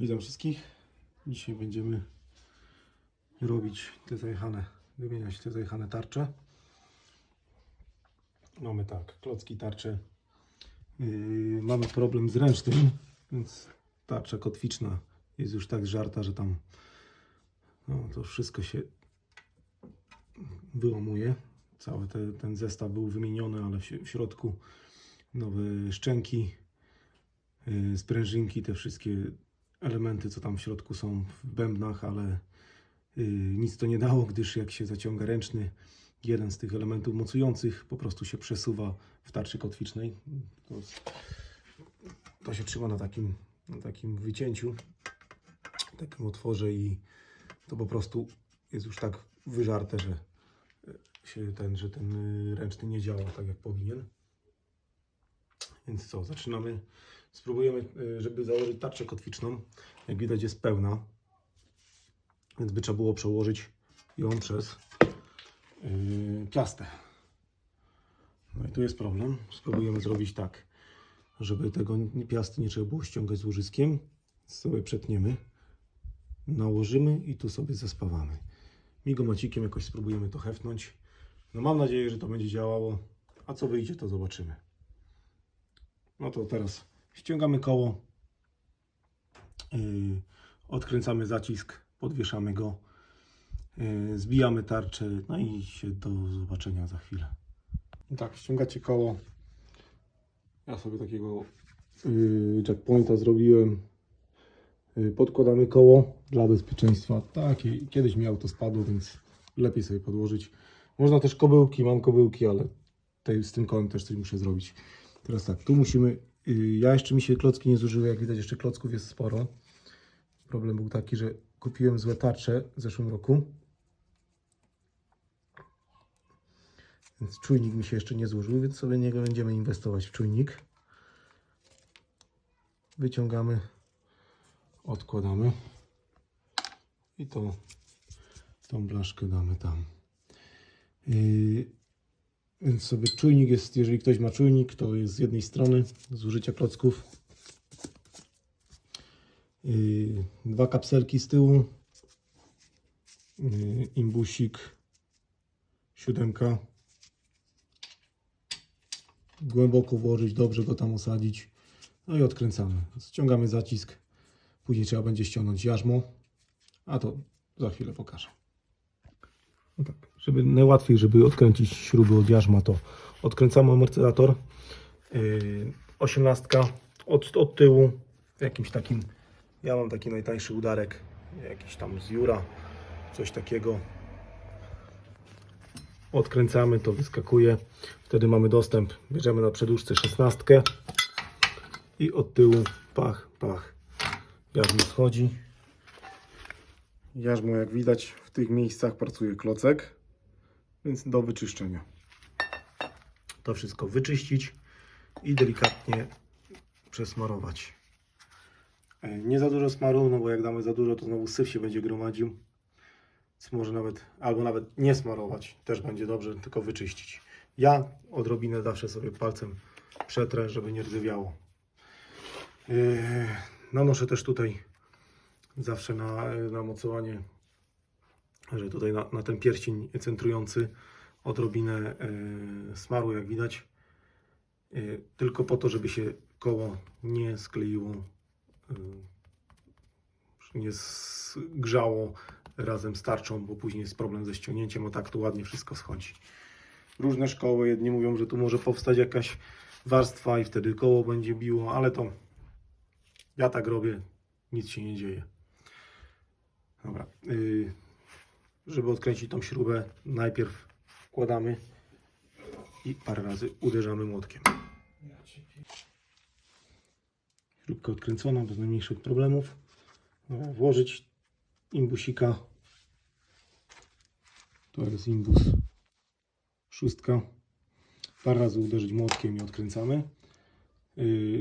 Witam wszystkich. Dzisiaj będziemy robić te zajechane, wymieniać te zajechane tarcze. Mamy tak, klocki tarcze. Yy, mamy problem z ręcznym, więc tarcza kotwiczna jest już tak żarta, że tam no, to wszystko się wyłamuje. Cały te, ten zestaw był wymieniony, ale w, środku nowe szczęki, yy, sprężynki, te wszystkie elementy, co tam w środku są w bębnach, ale yy, nic to nie dało, gdyż jak się zaciąga ręczny, jeden z tych elementów mocujących po prostu się przesuwa w tarczy kotwicznej. To, to się trzyma na takim, na takim wycięciu, takim otworze i to po prostu jest już tak wyżarte, że się ten, że ten y, ręczny nie działa tak jak powinien. Więc co, zaczynamy. Spróbujemy, y, żeby założyć tarczę kotwiczną. Jak widać jest pełna, więc by trzeba było przełożyć ją przez yy, piastę. No i tu jest problem. Spróbujemy zrobić tak, żeby tego piasty nie trzeba było ściągać z łożyskiem. Sobie przetniemy, nałożymy i tu sobie zespawamy. Migomacikiem jakoś spróbujemy to hefnąć. No mam nadzieję, że to będzie działało, a co wyjdzie to zobaczymy. No to teraz ściągamy koło, yy, odkręcamy zacisk, podwieszamy go, yy, zbijamy tarczę, no i się do zobaczenia za chwilę. Tak, ściągacie koło. Ja sobie takiego jackpointa zrobiłem. Yy, podkładamy koło dla bezpieczeństwa. Tak, kiedyś mi auto spadło, więc lepiej sobie podłożyć. Można też kobyłki, mam kobyłki, ale tej, z tym kołem też coś muszę zrobić. Teraz tak, tu musimy. Yy, ja jeszcze mi się klocki nie zużyły, jak widać, jeszcze klocków jest sporo. Problem był taki, że kupiłem złe tarcze w zeszłym roku. Więc czujnik mi się jeszcze nie złożył, więc sobie niego będziemy inwestować w czujnik. Wyciągamy, odkładamy i to, tą blaszkę damy tam. Yy, więc sobie czujnik jest, jeżeli ktoś ma czujnik, to jest z jednej strony zużycia klocków. Yy, dwa kapselki z tyłu. Yy, imbusik. Siódemka. Głęboko włożyć, dobrze go tam osadzić. No i odkręcamy. Ściągamy zacisk. Później trzeba będzie ściągnąć jarzmo. A to za chwilę pokażę. No tak, żeby najłatwiej, żeby odkręcić śruby od jarzma, to odkręcamy amortyzator. Yy, 18 od, od tyłu, jakimś takim, ja mam taki najtańszy udarek, jakiś tam z Jura, coś takiego. Odkręcamy, to wyskakuje. Wtedy mamy dostęp, bierzemy na przedłużce 16 i od tyłu pach, pach, jarzmo schodzi. Jarzmo, jak widać, w tych miejscach pracuje klocek, więc do wyczyszczenia. To wszystko wyczyścić i delikatnie przesmarować. E, Nie za dużo smaru, no bo jak damy za dużo, to znowu syf się będzie gromadził. Więc może nawet, albo nawet nie smarować, też będzie dobrze, tylko wyczyścić. Ja odrobinę zawsze sobie palcem przetrę, żeby nie rdzewiało. Yy, Nanoszę też tutaj zawsze na, na mocowanie, że tutaj na, na ten pierścień centrujący odrobinę e, smaru, jak widać, E, tylko po to, żeby się koło nie skleiło, e, nie zgrzało razem z tarczą, bo później jest problem ze ściągnięciem, a tak to ładnie wszystko schodzi. Różne szkoły, jedni mówią, że tu może powstać jakaś warstwa i wtedy koło będzie biło, ale to ja tak robię, nic się nie dzieje. Dobra. y, żeby odkręcić tą śrubę, najpierw wkładamy i parę razy uderzamy młotkiem. Śrubka odkręcona, bez najmniejszych problemów. Włożyć imbusika. To jest imbus szóstka. Parę razy uderzyć młotkiem i odkręcamy.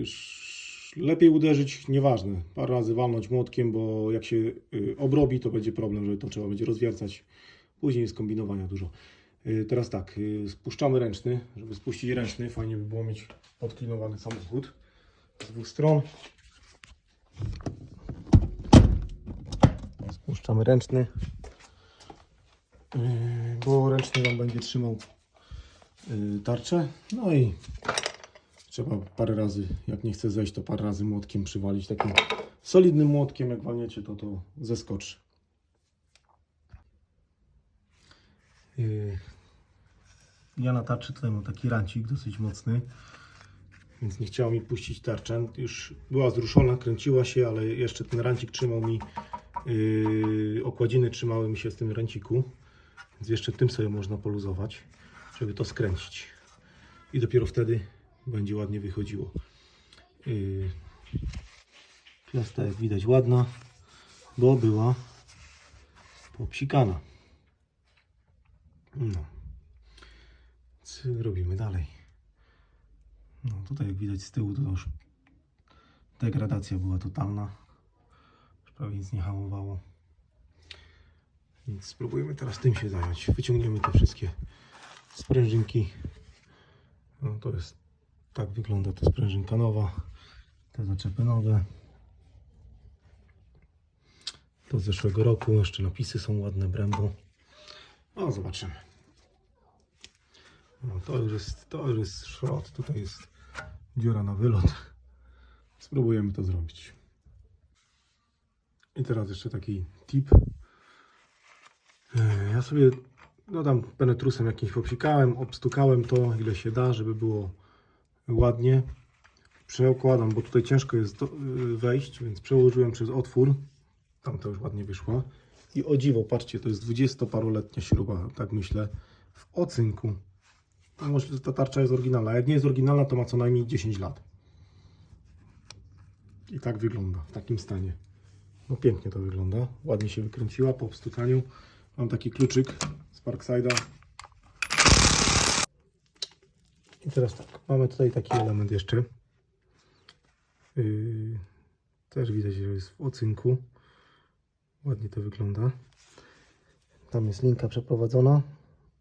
Sz- Lepiej uderzyć, nieważne, parę razy walnąć młotkiem, bo jak się y, obrobi, to będzie problem, że to trzeba będzie rozwiercać. Później jest kombinowania dużo. Y, Teraz tak, y, spuszczamy ręczny. Żeby spuścić ręczny, fajnie by było mieć podklinowany samochód z dwóch stron. Puszczamy ręczny, bo ręczny nam będzie trzymał tarczę. No i trzeba parę razy, jak nie chce zejść, to parę razy młotkiem przywalić. Takim solidnym młotkiem, jak walniecie, to to zeskoczy. Yy, Ja na tarczy tutaj mam taki rancik dosyć mocny, więc nie chciała mi puścić tarczę. Już była zruszona, kręciła się, ale jeszcze ten rancik trzymał mi, yy, okładziny trzymały mi się w tym ranciku, więc jeszcze tym sobie można poluzować, żeby to skręcić. I dopiero wtedy będzie ładnie wychodziło. Yy, piasta jak widać ładna, bo była popsikana. No. Co robimy dalej? No tutaj jak widać z tyłu to już degradacja była totalna. Już prawie nic nie hamowało. Więc spróbujemy teraz tym się zająć. Wyciągniemy te wszystkie sprężynki. No to jest, tak wygląda ta sprężynka nowa. Te zaczepy nowe. To z zeszłego roku. Jeszcze napisy są ładne, Brembo. No zobaczymy. No, to już jest, to już jest szrot. Tutaj jest dziura na wylot. Spróbujemy to zrobić. I teraz jeszcze taki tip. E, Ja sobie no tam penetrusem jakimś popsikałem, obstukałem to ile się da, żeby było ładnie. Przeokładam, bo tutaj ciężko jest y, wejść, więc przełożyłem przez otwór. Tam to już ładnie wyszło. I o dziwo, patrzcie, to jest 20-paroletnia śruba, tak myślę, w ocynku. A Może ta tarcza jest oryginalna. Jak nie jest oryginalna, to ma co najmniej 10 lat. I tak wygląda, w takim stanie. No pięknie to wygląda. Ładnie się wykręciła po obstukaniu. Mam taki kluczyk z Parkside'a. I teraz tak, mamy tutaj taki element jeszcze. Yy, też widać, że jest w ocynku. Ładnie to wygląda. Tam jest linka przeprowadzona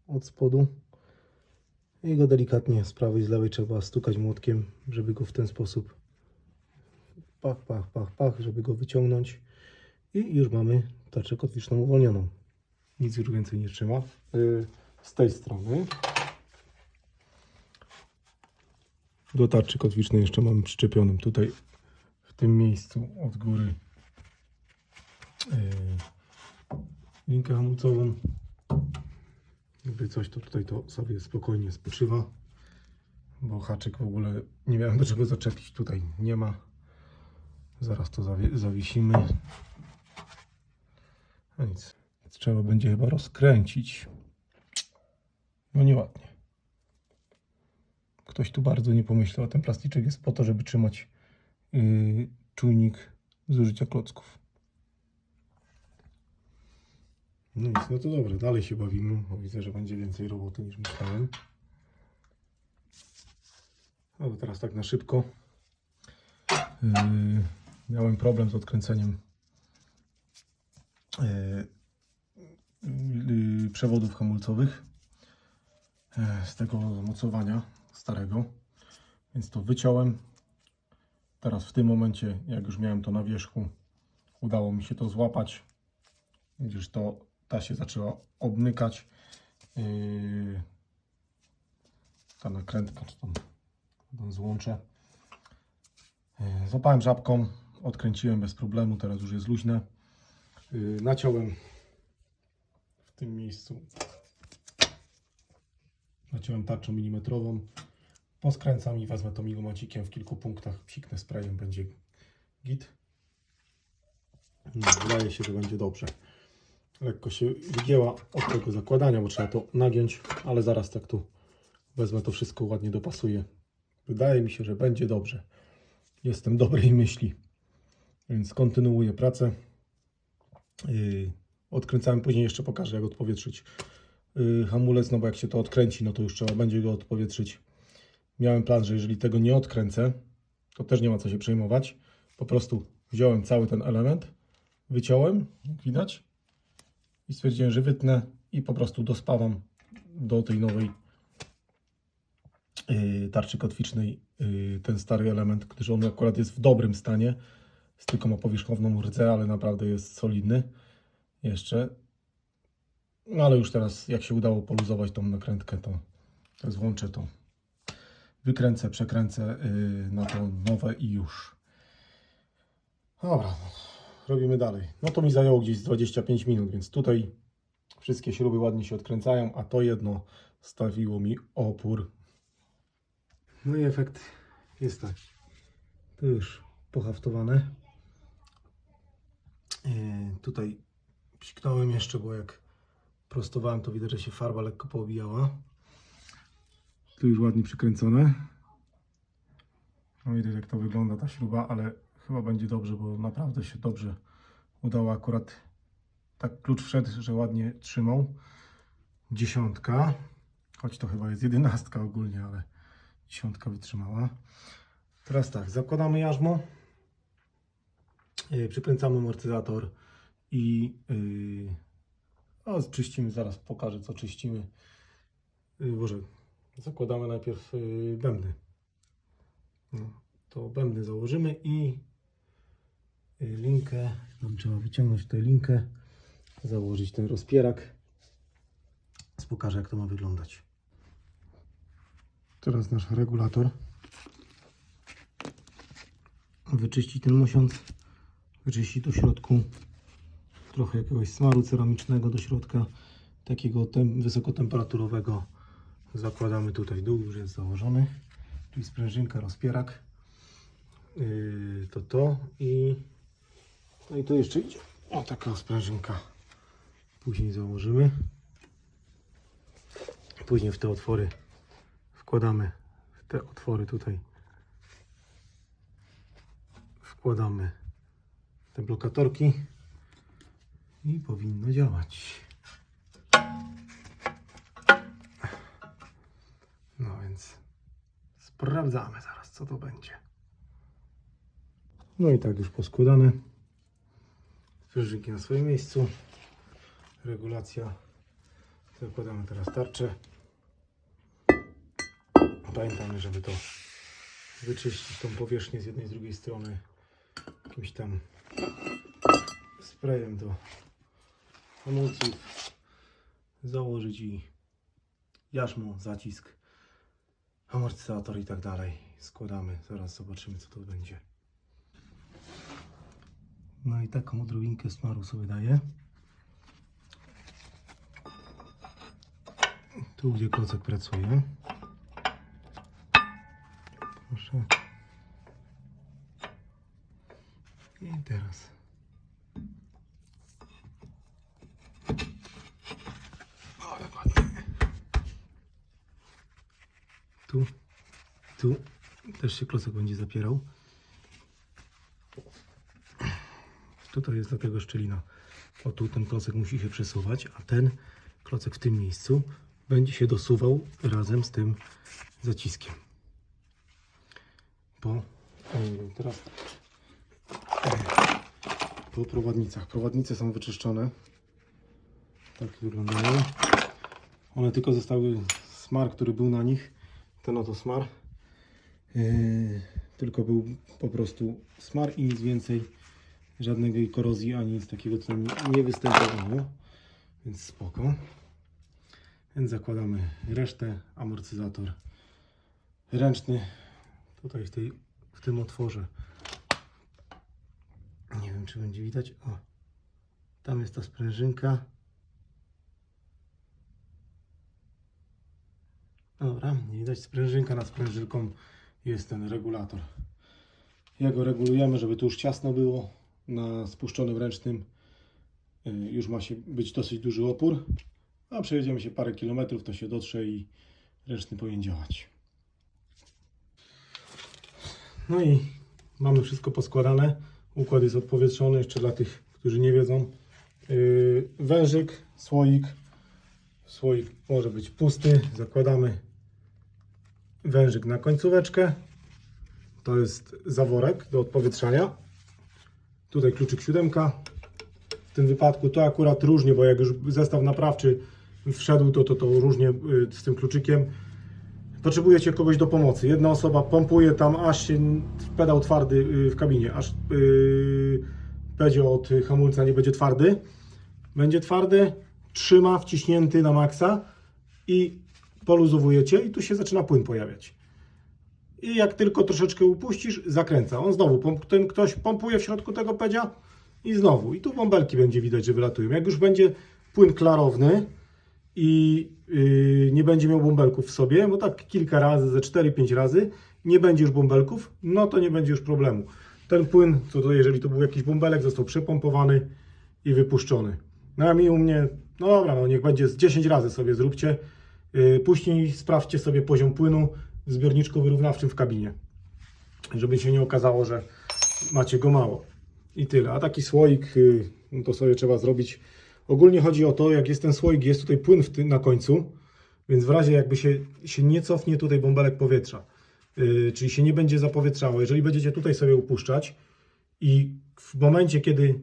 od spodu. I go delikatnie z prawej i z lewej trzeba stukać młotkiem, żeby go w ten sposób pach, pach, pach, pach, żeby go wyciągnąć. I już mamy tarczę kotwiczną uwolnioną. Nic już więcej nie trzyma. Yy, Z tej strony do tarczy kotwicznej jeszcze mamy przyczepionym tutaj w tym miejscu od góry yy, linkę hamulcową. Jakby coś, to tutaj to sobie spokojnie spoczywa, bo haczyk w ogóle nie miałem do czego zaczepić. Tutaj nie ma. Zaraz to zawie- zawiesimy. A nic. Trzeba będzie chyba rozkręcić. No nieładnie. Ktoś tu bardzo nie pomyślał, ten plasticzek jest po to, żeby trzymać yy, czujnik zużycia klocków. No nic, no to dobra, dalej się bawimy, bo widzę, że będzie więcej roboty niż myślałem. No to teraz tak na szybko. Yy, miałem problem z odkręceniem yy, yy, przewodów hamulcowych yy, z tego mocowania starego, więc to wyciąłem. Teraz w tym momencie, jak już miałem to na wierzchu, udało mi się to złapać. Widzisz, to ta się zaczęła obmykać. Yy, ta nakrętka, czy tam, złącze. Yy, złapałem żabką, odkręciłem bez problemu, teraz już jest luźne. Yy, naciąłem w tym miejscu. Naciąłem tarczą milimetrową. Poskręcam i wezmę to migomacikiem w kilku punktach. Psiknę sprayem, będzie git. No, wydaje się, że będzie dobrze lekko się wygięła od tego zakładania, bo trzeba to nagiąć, ale zaraz tak tu wezmę to wszystko ładnie dopasuję. Wydaje mi się, że będzie dobrze. Jestem dobrej myśli, więc kontynuuję pracę. Yy, odkręcałem, później jeszcze pokażę jak odpowietrzyć yy, hamulec, no bo jak się to odkręci, no to już trzeba będzie go odpowietrzyć. Miałem plan, że jeżeli tego nie odkręcę, to też nie ma co się przejmować. Po prostu wziąłem cały ten element, wyciąłem, jak widać, i stwierdziłem, że wytnę i po prostu dospawam do tej nowej yy, tarczy kotwicznej yy, ten stary element, gdyż on akurat jest w dobrym stanie, z tylko ma powierzchowną rdzę, ale naprawdę jest solidny. jeszcze. No ale już teraz, jak się udało poluzować tą nakrętkę, to, to złączę to. Wykręcę, przekręcę yy, na to nowe i już. Dobra, robimy dalej. No to mi zajęło gdzieś z 25 minut, więc tutaj wszystkie śruby ładnie się odkręcają, a to jedno stawiło mi opór. No i efekt jest tak. To już pohaftowane. Yy, tutaj psiknąłem jeszcze, bo jak prostowałem, to widać, że się farba lekko poobijała. Tu już ładnie przykręcone. No widać jak to wygląda ta śruba, ale chyba będzie dobrze, bo naprawdę się dobrze udało akurat tak klucz wszedł, że ładnie trzymał. Dziesiątka, choć to chyba jest jedenastka ogólnie, ale dziesiątka wytrzymała. Teraz tak, zakładamy jarzmo, yy, przykręcamy amortyzator i yy, no, czyścimy, zaraz pokażę co czyścimy. Yy, Boże, zakładamy najpierw yy, bębny. No, to bębny założymy i yy, linkę, tam trzeba wyciągnąć tę linkę, założyć ten rozpierak. Pokażę jak to ma wyglądać. Teraz nasz regulator. Wyczyści ten mosiąc, wyczyści do środku trochę jakiegoś smaru ceramicznego do środka, takiego tem wysokotemperaturowego. Zakładamy tutaj dół, już jest założony, czyli sprężynka, rozpierak. Yy, to to i no i tu jeszcze idzie. O, taka sprężynka. Później założymy. Później w te otwory wkładamy w te otwory tutaj wkładamy te blokatorki i powinno działać. Sprawdzamy zaraz, co to będzie. No i tak już poskładane. Sprężynki na swoim miejscu. Regulacja. Zakładamy teraz tarczę. Pamiętamy, żeby to wyczyścić tą powierzchnię z jednej z drugiej strony jakimś tam sprayem do hamulców założyć i jarzmo, zacisk, amortyzator i tak dalej. Składamy, zaraz zobaczymy co to będzie. No i taką odrobinkę smaru sobie daję. Tu gdzie klocek pracuje. Proszę. I teraz. Tu, tu też się klocek będzie zapierał. Tutaj jest dlatego szczelina. O tu ten klocek musi się przesuwać, a ten klocek w tym miejscu będzie się dosuwał razem z tym zaciskiem. Po teraz e, po prowadnicach. Prowadnice są wyczyszczone. Tak wyglądają. One tylko zostały smar, który był na nich. Ten oto smar. E, tylko był po prostu smar i nic więcej. Żadnej korozji ani nic takiego co nie występowało. Więc spoko. Więc zakładamy resztę, amortyzator ręczny tutaj w, tej, w tym otworze. Nie wiem, czy będzie widać. O, tam jest ta sprężynka. Dobra, nie widać sprężynka nad sprężynką jest ten regulator. Ja go regulujemy, żeby tu już ciasno było. Na spuszczonym ręcznym y, już ma się być dosyć duży opór. A przejedziemy się parę kilometrów, to się dotrze i ręczny powinien działać. No i mamy wszystko poskładane. Układ jest odpowietrzony, jeszcze dla tych, którzy nie wiedzą. Yy, wężyk, słoik. Słoik może być pusty. Zakładamy wężyk na końcóweczkę. To jest zaworek do odpowietrzania. Tutaj kluczyk siódemka. W tym wypadku to akurat różnie, bo jak już zestaw naprawczy wszedł, to, to, to różnie y, z tym kluczykiem. Potrzebujecie kogoś do pomocy. Jedna osoba pompuje tam, aż się pedał twardy y, w kabinie, aż yy, od hamulca nie będzie twardy. będzie twardy, trzyma wciśnięty na maksa i poluzowujecie i tu się zaczyna płyn pojawiać. I jak tylko troszeczkę upuścisz, zakręca. On znowu, ten ktoś pompuje w środku tego pedzia i znowu. I tu bąbelki będzie widać, że wylatują. Jak już będzie płyn klarowny i yy, nie będzie miał bąbelków w sobie, bo tak kilka razy, ze 4-5 razy, nie będzie już bąbelków, no to nie będzie już problemu. Ten płyn, co to jeżeli to był jakiś bąbelek, został przepompowany i wypuszczony. No a mi u mnie, no dobra, no niech będzie z 10 razy sobie zróbcie. Yy, Później sprawdźcie sobie poziom płynu w zbiorniczku wyrównawczym w kabinie. Żeby się nie okazało, że macie go mało. I tyle. A taki słoik, yy, no to sobie trzeba zrobić. Ogólnie chodzi o to, jak jest ten słoik, jest tutaj płyn ty, na końcu, więc w razie jakby się, się nie cofnie tutaj bąbelek powietrza, yy, czyli się nie będzie zapowietrzało, jeżeli będziecie tutaj sobie upuszczać i w momencie, kiedy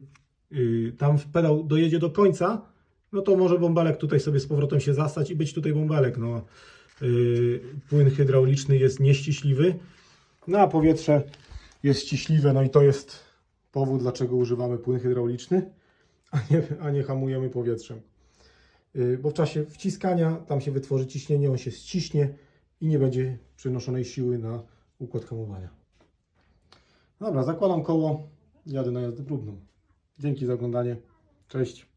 yy, tam pedał dojedzie do końca, no to może bąbelek tutaj sobie z powrotem się zastać i być tutaj bąbelek. No, yy, płyn hydrauliczny jest nieściśliwy, no a powietrze jest ściśliwe, no i to jest powód, dlaczego używamy płyn hydrauliczny, a nie, a nie hamujemy powietrzem. Yy, Bo w czasie wciskania tam się wytworzy ciśnienie, on się ściśnie i nie będzie przenoszonej siły na układ hamowania. Dobra, zakładam koło, jadę na jazdę próbną. Dzięki za oglądanie. Cześć.